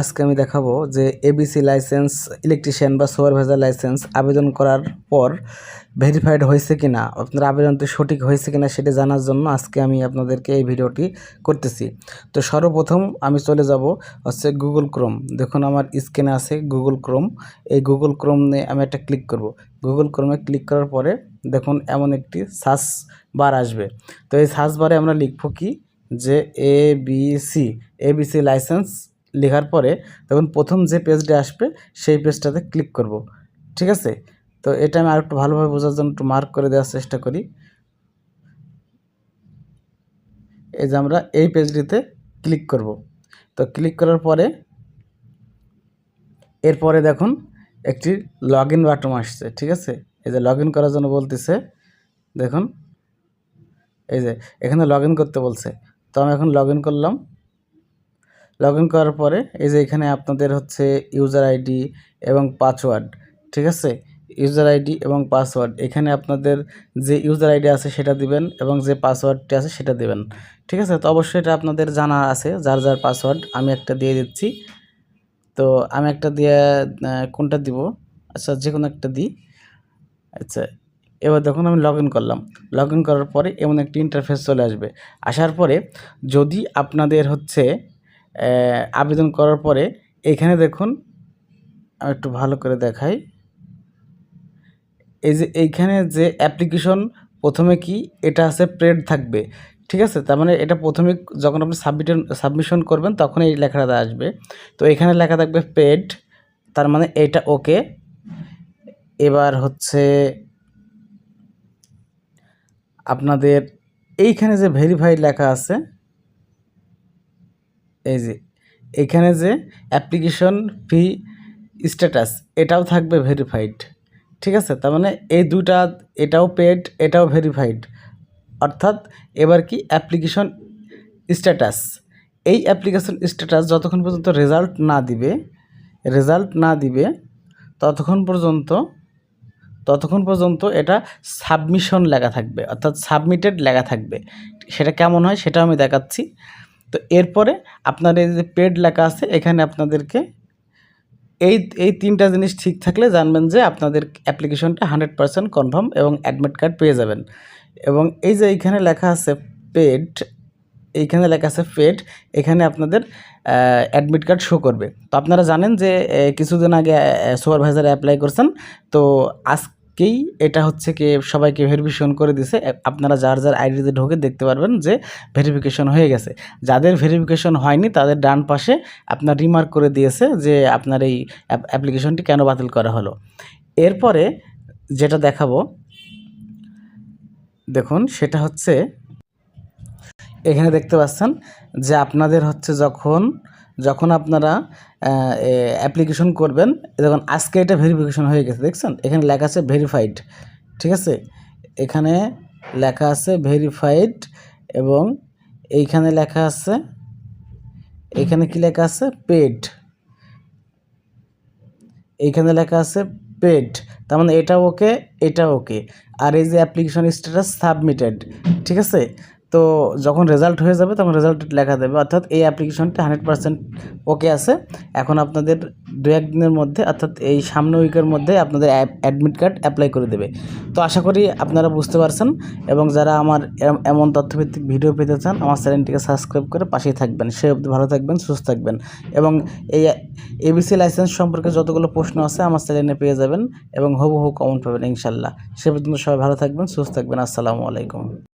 আজকে আমি দেখাবো যে এবিসি লাইসেন্স ইলেকট্রিশিয়ান বা সুপারভাইজার লাইসেন্স আবেদন করার পর ভেরিফাইড হয়েছে কিনা, আপনার আবেদনটি সঠিক হয়েছে কিনা সেটা জানার জন্য আজকে আমি আপনাদেরকে এই ভিডিওটি করতেছি। তো সর্বপ্রথম আমি চলে যাব হচ্ছে গুগল ক্রোম দেখুন আমার স্ক্রিনে আছে গুগল ক্রোম এই গুগল ক্রোম নিয়ে আমি একটা ক্লিক করব। গুগল ক্রোমে ক্লিক করার পরে দেখুন এমন একটি সার্চ বার আসবে। তো এই সার্চ বারে আমরা লিখব কি? যে A B C A B C license লেখার পরে তখন প্রথম যে পেজটা আসবে, সেই পেজটাতে ক্লিক করব। ঠিক আছে? তো এটা আমি আরেকটু ভালোভাবে বোঝার জন্য একটু মার্ক করে দেওয়ার চেষ্টা করি। এই যে আমরা এই পেজটিতে ক্লিক করব। তো ক্লিক করার পরে, এরপরে দেখুন একটি লগ ইন বাটন আসছে। ঠিক আছে? এই যে লগ করার জন্য বলতেছে, দেখুন, এই যে এখানে লগ করতে বলছে। তো আমি এখন লগ করলাম। লগ ইন করার পরে এই যে এখানে আপনাদের হচ্ছে ইউজার আইডি এবং পাসওয়ার্ড ঠিক আছে? ইউজার আইডি এবং পাসওয়ার্ড এখানে আপনাদের যে ইউজার আইডি আছে সেটা দিবেন এবং যে পাসওয়ার্ডটি আছে সেটা দিবেন, ঠিক আছে? তো অবশ্যই এটা আপনাদের জানা আছে, যার যার পাসওয়ার্ড আমি একটা দিয়ে দিচ্ছি। তো আমি একটা দিয়ে কোনটা দিব? আচ্ছা যে কোনো একটা দিই। আচ্ছা এবার দেখুন আমি লগ ইন করলাম। লগ ইন করার পরে এমন একটি ইন্টারফেস চলে আসবে। আসার পরে যদি আপনাদের হচ্ছে আবেদন করার পরে এখানে দেখুন একটু ভালো করে দেখাই। এই যে এইখানে যে অ্যাপ্লিকেশন প্রথমে কি, এটা আছে প্রেড থাকবে, ঠিক আছে? তার মানে এটা প্রথমে যখন আপনি সাবমিটন সাবমিশন করবেন, তখন এই লেখাটা আসবে। তো এখানে লেখা থাকবে পেড তার মানে এটা ওকে এবার হচ্ছে আপনাদের এইখানে যে ভেরিফাইড লেখা আছে এই যে, এখানে যে অ্যাপ্লিকেশন ফি স্ট্যাটাস, এটাও থাকবে ভেরিফাইড ঠিক আছে? তার মানে এই দুটা এটাও পেড এটাও ভেরিফাইড অর্থাৎ এবার কি অ্যাপ্লিকেশন স্ট্যাটাস, এই অ্যাপ্লিকেশন স্ট্যাটাস যতক্ষণ পর্যন্ত রেজাল্ট না দিবে রেজাল্ট না দিবে, ততক্ষণ পর্যন্ত ততক্ষণ পর্যন্ত এটা সাবমিশন লেখা থাকবে, অর্থাৎ সাবমিটেড লেখা থাকবে। সেটা কেমন হয় সেটা আমি দেখাচ্ছি। তো এরপরে আপনার এই যে পেড লেখা আছে, এখানে আপনাদেরকে এই এই তিনটা জিনিস ঠিক থাকলে জানবেন যে আপনাদের অ্যাপ্লিকেশনটা হান্ড্রেড পারসেন্ট কনফার্ম এবং অ্যাডমিট কার্ড পেয়ে যাবেন। এবং এই যে এইখানে লেখা আছে পেড এইখানে লেখা আছে পেড এখানে আপনাদের অ্যাডমিট কার্ড শো করবে। তো আপনারা জানেন যে কিছুদিন আগে সুপারভাইজারে অ্যাপ্লাই করছেন। তো আজকেই এটা হচ্ছে কি সবাইকে ভেরিফিকেশন করে দিছে। আপনারা যার যার আইডিতে ঢোকে দেখতে পারবেন যে ভেরিফিকেশন হয়ে গেছে। যাদের ভেরিফিকেশন হয়নি, তাদের ডান পাশে আপনার রিমার্ক করে দিয়েছে যে আপনার এই অ্যাপ্লিকেশনটি কেন বাতিল করা হলো। এরপরে যেটা দেখাবো, দেখুন সেটা হচ্ছে, এখানে দেখতে পাচ্ছেন যে আপনাদের হচ্ছে যখন যখন আপনারা অ্যাপ্লিকেশন করবেন দেখুন, আজকে এটা ভেরিফিকেশন হয়ে গেছে, দেখছেন? এখানে লেখা আছে ভেরিফাইড ঠিক আছে? এখানে লেখা আছে ভেরিফাইড এবং এইখানে লেখা আছে, এখানে কি লেখা আছে? পেড এইখানে লেখা আছে পেড তার মানে এটা ওকে এটা ওকে আর এই যে অ্যাপ্লিকেশন স্ট্যাটাস সাবমিটেড ঠিক আছে? তো যখন রেজাল্ট হয়ে যাবে, তখন রেজাল্ট লেখা দেবে। অর্থাৎ এই অ্যাপ্লিকেশনটা হান্ড্রেড পার্সেন্ট ওকে আছে। এখন আপনাদের দু একদিনের মধ্যে, অর্থাৎ এই সামনে উইকের মধ্যে আপনাদের অ্যাডমিট কার্ড অ্যাপ্লাই করে দেবে। তো আশা করি আপনারা বুঝতে পারছেন এবং যারা আমার এমন তথ্যভিত্তিক ভিডিও পেতে চান, আমার চ্যানেলটিকে সাবস্ক্রাইব করে পাশেই থাকবেন। সে অবধি ভালো থাকবেন, সুস্থ থাকবেন। এবং এই এবিসি লাইসেন্স সম্পর্কে যতগুলো প্রশ্ন আছে, আমার চ্যানেলে পেয়ে যাবেন এবং হুবহু কমেন্ট পাবেন, ইনশাল্লাহ। সে পর্যন্ত সবাই ভালো থাকবেন, সুস্থ থাকবেন। আসসালামু আলাইকুম।